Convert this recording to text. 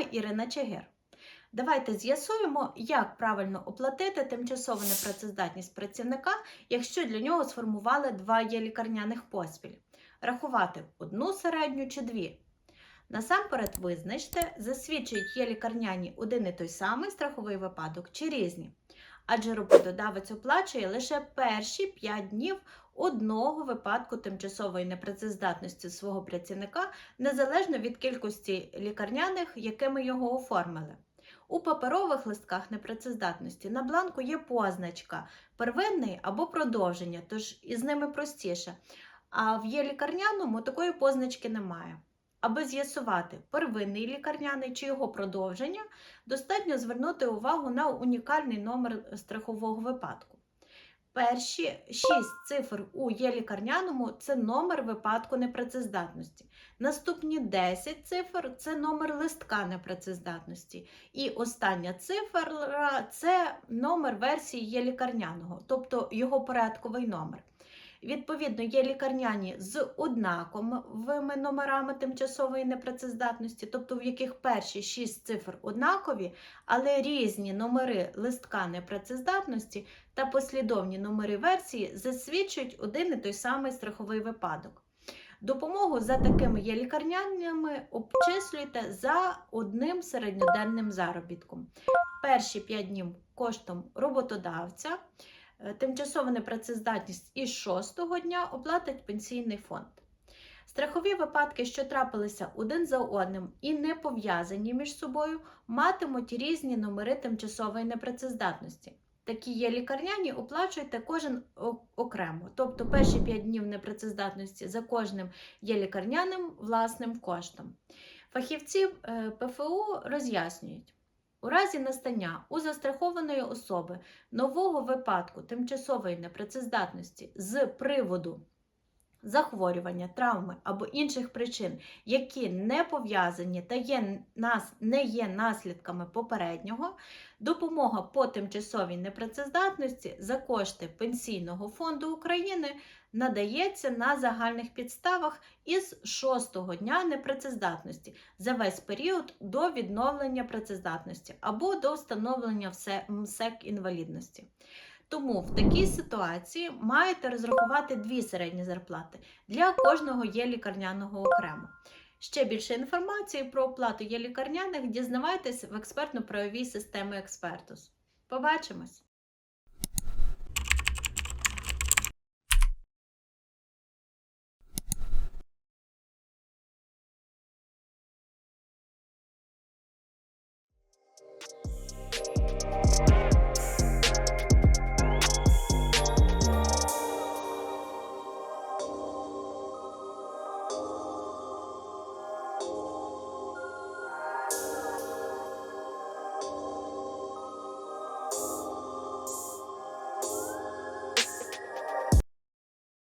Ірина Чигир. Давайте з'ясуємо, як правильно оплатити тимчасову непрацездатність працівника, якщо для нього сформували два є лікарняних поспіль. Рахувати одну середню чи дві. Насамперед визначте, засвідчують є лікарняні один і той самий страховий випадок чи різні. Адже роботодавець оплачує лише перші 5 днів одного випадку тимчасової непрацездатності свого працівника незалежно від кількості лікарняних, якими його оформили. У паперових листках непрацездатності на бланку є позначка первинний або продовження, тож із ними простіше. А в є лікарняному такої позначки немає. Аби з'ясувати первинний лікарняний чи його продовження, достатньо звернути увагу на унікальний номер страхового випадку. Перші шість цифр у є лікарняному це номер випадку непрацездатності. Наступні 10 цифр це номер листка непрацездатності. І остання цифра це номер версії є лікарняного, тобто його порядковий номер. Відповідно, є лікарняні з однаковими номерами тимчасової непрацездатності, тобто в яких перші шість цифр однакові, але різні номери листка непрацездатності та послідовні номери версії засвідчують один і той самий страховий випадок. Допомогу за такими є лікарняними обчислюйте за одним середньоденним заробітком. Перші 5 днів коштом роботодавця. Е, Тимчасова непрацездатність із шостого дня оплатить пенсійний фонд. Страхові випадки, що трапилися один за одним і не пов'язані між собою, матимуть різні номери тимчасової непрацездатності. Такі є лікарняні, оплачуйте кожен окремо. Тобто перші 5 днів непрацездатності за кожним є лікарняним власним коштом. Фахівці е, ПФУ роз'яснюють. У разі настання у застрахованої особи нового випадку тимчасової непрацездатності з приводу захворювання, травми або інших причин, які не пов'язані та є, нас, не є наслідками попереднього, допомога по тимчасовій непрацездатності за кошти Пенсійного фонду України надається на загальних підставах із шостого дня непрацездатності за весь період до відновлення працездатності або до встановлення МСЕК інвалідності. Тому в такій ситуації маєте розрахувати дві середні зарплати. Для кожного є лікарняного окремо. Ще більше інформації про оплату є лікарняних дізнавайтесь в експертно-правовій системі Експертус. Побачимось!